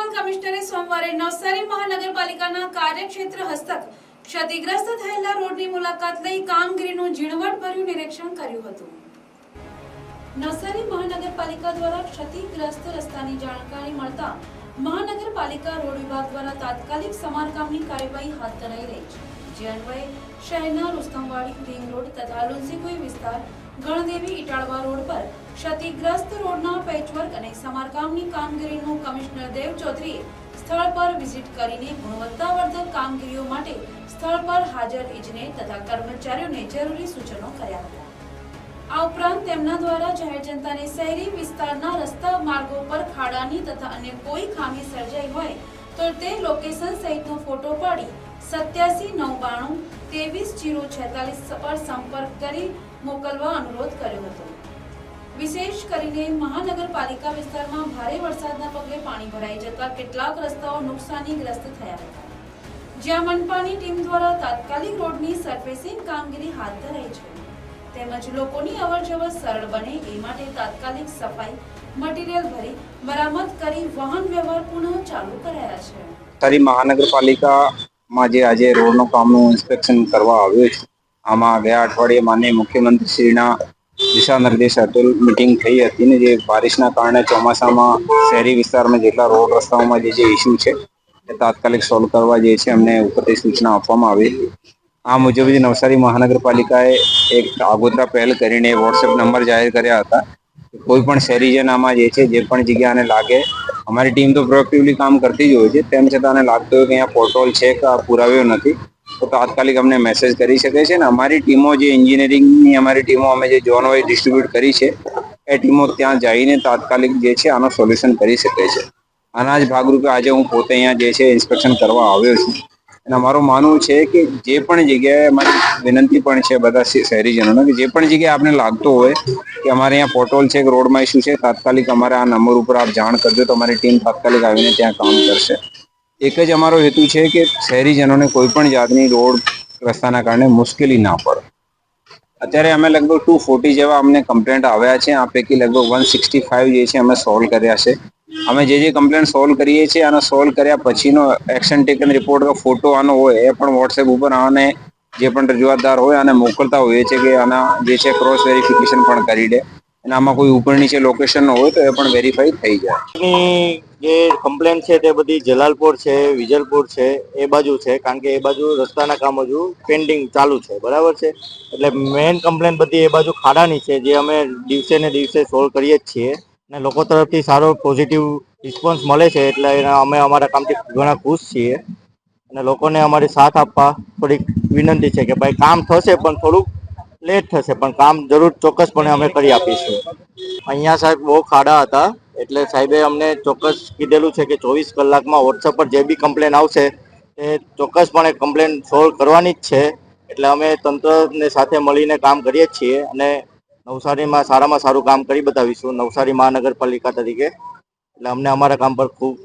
Municipal કમિશનરે સોમવારે નવસારી મહાનગરપાલિકાના કાર્યક્ષેત્ર હસ્તક ક્ષતિગ્રસ્ત થયેલા રોડની મુલાકાત લઈ કામગીરીનું ઝીણવટભર્યું નિરીક્ષણ કર્યું હતું. નવસારી મહાનગરપાલિકા દ્વારા ક્ષતિગ્રસ્ત રસ્તાની જાણકારી મળતા મહાનગરપાલિકા રોડ વિભાગ દ્વારા તાત્કાલિક સમારકામની કાર્યવાહી હાથ ધરાઈ રહી છે. જે અન્વયે શહેરના રુસ્તમવાડી રિંગ રોડ તથા લુન્સીકુઈ વિસ્તાર ગણદેવી ઇટાળવા રોડ પર ક્ષતિગ્રસ્ત રોડના પેચવર્ક અને સમારકામની કામગીરીનું કમિશનર દેવ ચૌધરીએ સ્થળ પર વિઝિટ કરીને ગુણવત્તાવર્ધક કામગીરીઓ માટે સ્થળ પર હાજર ઇજનેર તથા કર્મચારીઓને જરૂરી સૂચનો કર્યા હતા. આ ઉપરાંત તેમના દ્વારા જાહેર જનતાને શહેરી વિસ્તારના રસ્તા માર્ગો પર ખાડાની તથા અન્ય કોઈ ખામી સર્જાઈ હોય તો તે લોકેશન સહિતનો ફોટો પાડી સત્યાસી નવ બાણું ત્રેવીસ જીરો છેતાલીસ પર સંપર્ક કરી મોકલવા અનુરોધ કર્યો હતો. વિશેષ કરીને મહાનગરપાલિકા વિસ્તારમાં ભારે વરસાદના પગલે પાણી ભરાઈ જતા કેટલાક રસ્તાઓ નુકસાનીગ્રસ્ત થયા હતા. જ્યાં મનપાની ટીમ દ્વારા તાત્કાલિક રોડની સરફેસિંગ કામગીરી હાથ ધરાઈ છે. તેમજ લોકોની અવરજવર સરળ બને એ માટે તાત્કાલિક સફાઈ મટીરીયલ ભરી મરામત કરી વાહન વ્યવહાર પુનઃ ચાલુ કરાયા છે. તારી મહાનગરપાલિકામાં જે આજે રોડનું કામનું ઇન્સ્પેક્શન કરવા આવ્યું છે, આમાં ગયા અઠવાડિયે માનનીય મુખ્યમંત્રીશ્રીના દિશા નિર્દેશ અતુલ મિટિંગ થઈ હતી ને જે બારિશના કારણે ચોમાસામાં શહેરી વિસ્તારમાં જેટલા રોડ રસ્તાઓમાં જે જે ઇસ્યુ છે, એ તાત્કાલિક સોલ્વ કરવા જે છે અમને ઉપરથી સૂચના આપવામાં આવી. હતી આ મુજબ જે નવસારી મહાનગરપાલિકાએ એક આગોતરા પહેલ કરીને વોટ્સએપ નંબર જાહેર કર્યા હતા. કોઈ પણ શહેરીજન જે છે, જે પણ જગ્યાને લાગે, અમારી ટીમ તો પ્રોએક્ટિવલી કામ કરતી જ હોય છે. તેમ છતાં આને લાગતું હોય કે અહીંયા પોર્ટલ છે કે પુરાવ્યો નથી, તો તાત્કાલિક અમને મેસેજ કરી શકે છે ને અમારી ટીમો જે એન્જિનિયરિંગની અમારી ટીમો અમે જે ઝોન વાઇઝ ડિસ્ટ્રીબ્યુટ કરી છે, એ ટીમો ત્યાં જઈને તાત્કાલિક જે છે, આનો સોલ્યુશન કરી શકે છે. આના જ ભાગરૂપે આજે હું પોતે અહીંયા જે છે ઇન્સ્પેક્શન કરવા આવ્યો છું. અને અમારું માનવું છે કે જે પણ જગ્યાએ અમારી વિનંતી પણ છે બધા શહેરીજનોને કે જે પણ જગ્યાએ આપને લાગતો હોય કે અમારે અહીંયા પોટોલ છે કે રોડમાં ઇસ્યુ છે, તાત્કાલિક અમારે આ નંબર ઉપર આપ જાણ કરજો તો અમારી ટીમ તાત્કાલિક આવીને ત્યાં કામ કરશે. એક જ અમારો હેતુ છે કે શહેરીજનોને કોઈ પણ જાતની રોડ રસ્તાના કારણે મુશ્કેલી ના પડે. અત્યારે અમે લગભગ ટુ ફોર્ટી જેવા અમને કમ્પ્લેન્ટ આવ્યા છે, આ પૈકી લગભગ વન સિક્સટી ફાઇવ જે છે, અમે સોલ્વ કર્યા છે. અમે જે જે કમ્પ્લેન સોલ્વ કરીએ છીએ, આનો સોલ્વ કર્યા પછીનો એક્શન ટેકન રિપોર્ટ ફોટો આનો હોય, એ પણ વોટ્સએપ ઉપર આને જે પણ રજૂઆતદાર હોય અને મોકલતા હોઈએ છે કે આના જે છે ક્રોસ વેરિફિકેશન પણ કરી દે. અને આમાં કોઈ ઉપર નીચે લોકેશન હોય, તો એ પણ વેરીફાઈ થઈ જાય. જે કમ્પ્લેન છે તે બધી જલાલપોર છે, વિજલપુર છે, એ બાજુ છે, કારણ કે એ બાજુ રસ્તાના કામ હજુ પેન્ડિંગ ચાલુ છે, બરાબર છે? એટલે મેઇન કમ્પ્લેન બધી એ બાજુ ખાડાની છે, જે અમે દિવસે ને દિવસે સોલ્વ કરીએ જ છીએ. અને લોકો તરફથી સારો પોઝિટિવ રિસ્પોન્સ મળે છે એટલે અમે અમારા કામથી ઘણા ખુશ છીએ. અને લોકોને અમારી સાથ આપવા થોડીક વિનંતી છે કે ભાઈ કામ થશે પણ થોડુંક લેટ થશે, પણ કામ જરૂર ચોક્કસપણે અમે કરી આપીશું. અહીંયા સાહેબ બહુ ખાડા હતા, એટલે સાહેબે અમને ચોક્કસ કીધેલું છે કે ચોવીસ કલાકમાં વોટ્સઅપ પર જે બી કમ્પ્લેન આવશે એ ચોક્કસપણે કમ્પ્લેન સોલ્વ કરવાની જ છે. એટલે અમે તંત્રને સાથે મળીને કામ કરીએ છીએ અને નવસારીમાં સારામાં સારું કામ કરી બતાવીશું. નવસારી મહાનગરપાલિકા તરીકે. એટલે અમને અમારા કામ પર ખૂબ